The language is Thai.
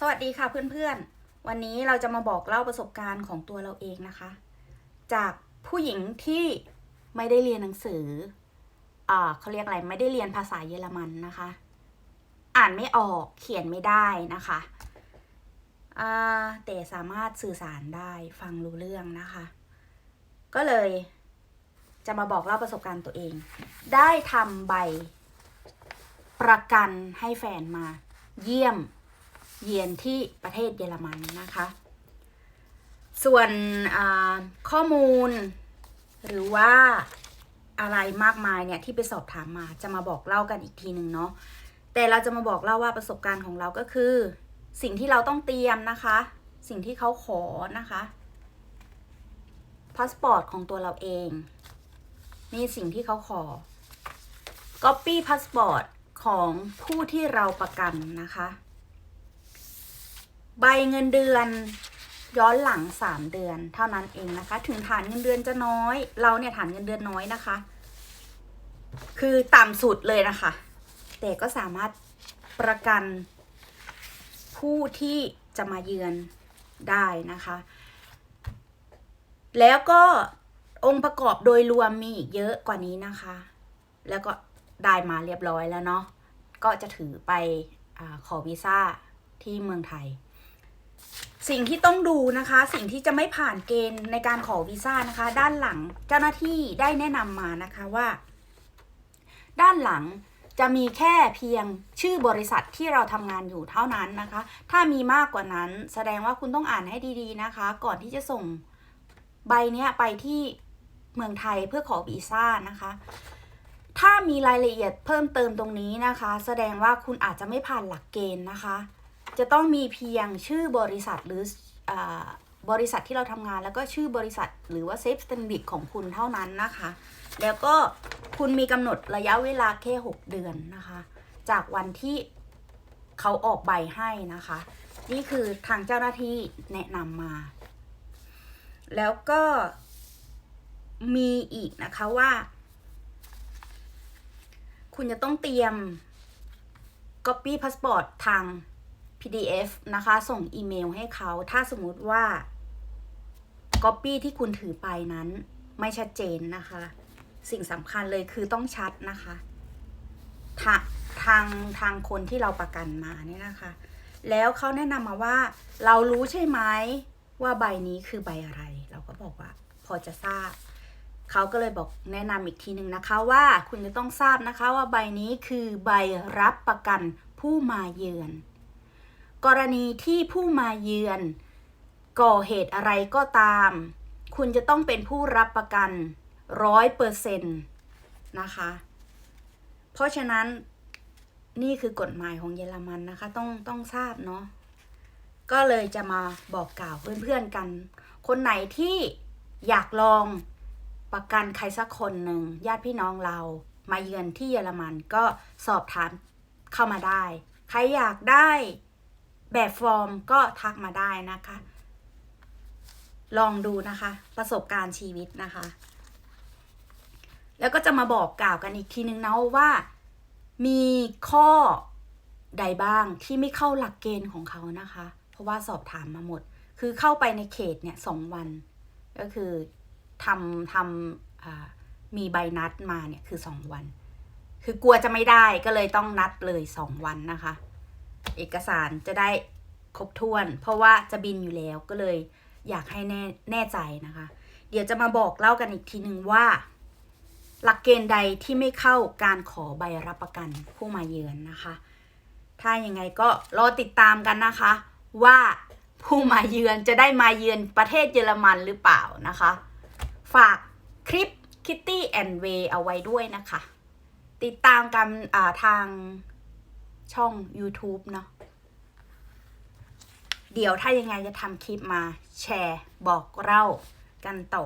สวัสดีค่ะเพื่อนๆ วันนี้เราจะมาบอกเล่าประสบการณ์ของตัวเราเองนะคะ จากผู้หญิงที่ไม่ได้เรียนหนังสืออ่าเขาเรียกอะไรไม่ได้เรียนภาษาเยอรมันนะคะ อ่านไม่ออกเขียนไม่ได้นะคะอ่าแต่สามารถสื่อสารได้ฟังรู้เรื่องนะคะ ก็เลยจะมาบอกเล่าประสบการณ์ตัวเอง ได้ทำใบประกันให้แฟนมาเยี่ยม เยียนที่ประเทศเยอรมันนะคะ ส่วนข้อมูล หรือว่าอะไรมากมายเนี่ยที่ไปสอบถามมาจะมาบอกเล่ากันอีกทีหนึ่งเนาะแต่เราจะมาบอกเล่าว่าประสบการณ์ของเราก็คือ สิ่งที่เราต้องเตรียมนะคะ สิ่งที่เขาขอนะคะพาสปอร์ตของตัวเราเอง นี่สิ่งที่เขาขอ Copy พาสปอร์ตของผู้ที่เราประกันนะคะ ใบเงินเดือนย้อนหลังสามเดือนเท่านั้นเองนะคะ ถึงฐานเงินเดือนจะน้อย เราเนี่ยฐานเงินเดือนน้อยนะคะ คือต่ำสุดเลยนะคะ แต่ก็สามารถประกันผู้ที่จะมาเยือนได้นะคะ แล้วก็องค์ประกอบโดยรวมมีอีกเยอะกว่านี้นะคะ แล้วก็ได้มาเรียบร้อยแล้วเนาะก็จะถือไปอขอวีซ่าที่เมืองไทย สิ่งที่ต้องดูนะคะ สิ่งที่จะไม่ผ่านเกณฑ์ในการขอวีซ่านะคะ ด้านหลังเจ้าหน้าที่ได้แนะนำมานะคะว่า ด้านหลังจะมีแค่เพียงชื่อบริษัทที่เราทำงานอยู่เท่านั้นนะคะ ถ้ามีมากกว่านั้นแสดงว่าคุณต้องอ่านให้ดีๆนะคะ ก่อนที่จะส่งใบนี้ไปที่เมืองไทยเพื่อขอวีซ่านะคะ ถ้ามีรายละเอียดเพิ่มเติมตรงนี้นะคะ แสดงว่าคุณอาจจะไม่ผ่านหลักเกณฑ์นะคะ จะต้องมีเพียงชื่อบริษัทหรืออบริษัทที่เราทำงานแล้วก็ชื่อบริษัท หรือว่าเซฟสแตนดิกของคุณเท่านั้นนะคะ แล้วก็คุณมีกำหนดระยะเวลาแค่ 6 เดือนนะคะ จากวันที่เขาออกใบให้นะคะ นี่คือทางเจ้าหน้าที่แนะนำมา แล้วก็มีอีกนะคะว่า คุณจะต้องเตรียม Copy Passport ทาง PDF นะคะ ส่งอีเมลให้เขา ถ้าสมมุติว่า Copy ที่คุณถือไปนั้น ไม่ชัดเจนนะคะ สิ่งสำคัญเลยคือต้องชัดนะคะทาทางทางคนที่เราประกันมาเนี่ยนะคะ แล้วเขาแนะนำมาว่า เรารู้ใช่ไหมว่าใบนี้คือใบอะไร เราก็บอกว่า พอจะทราบเขาก็เลยบอกแนะนำอีกทีหนึ่งนะคะว่าคุณจะต้องทราบนะคะว่าใบนี้คือใบรับประกันผู้มาเยือน กรณีที่ผู้มาเยือน ก่อเหตุอะไรก็ตาม คุณจะต้องเป็นผู้รับประกันร้อยเปอร์เซ็นต์นะคะ เพราะฉะนั้นนี่คือกฎหมายของเยอรมันนะคะ ต้องต้องทราบเนาะก็เลยจะมาบอกกล่าวเพื่อนๆกัน คนไหนที่อยากลองประกันใครสักคนหนึ่งญาติพี่น้องเรามาเยือนที่เยอรมันก็สอบถามเข้ามาได้ ใครอยากได้ แบบฟอร์มก็ทักมาได้นะคะ ลองดูนะคะ ประสบการณ์ชีวิตนะคะ แล้วก็จะมาบอกกล่าวกันอีกทีนึงนะว่า มีข้อใดบ้างที่ไม่เข้าหลักเกณฑ์ของเขานะคะ เพราะว่าสอบถามมาหมด คือเข้าไปในเขตเนี่ยสองวัน ก็คือทำทำมีใบนัดมาเนี่ยคือสองวัน คือกลัวจะไม่ได้ก็เลยต้องนัดเลยสองวันนะคะ เอกสารจะได้ครบถ้วน เพราะว่าจะบินอยู่แล้วก็เลยอยากให้แน่แน่ใจนะคะ เดี๋ยวจะมาบอกเล่ากันอีกทีหนึ่งว่า หลักเกณฑ์ใดที่ไม่เข้าการขอใบรับประกันผู้มาเยือนนะคะ ถ้ายังไงก็รอติดตามกันนะคะ ว่าผู้มาเยือนจะได้มาเยือนประเทศเยอรมันหรือเปล่านะคะ ฝากคลิป Kitty and Way เอาไว้ด้วยนะคะ ติดตามกันทาง ช่อง YouTube เนาะเดี๋ยวถ้ายังไงจะทำคลิปมาแชร์บอกเล่ากันต่อ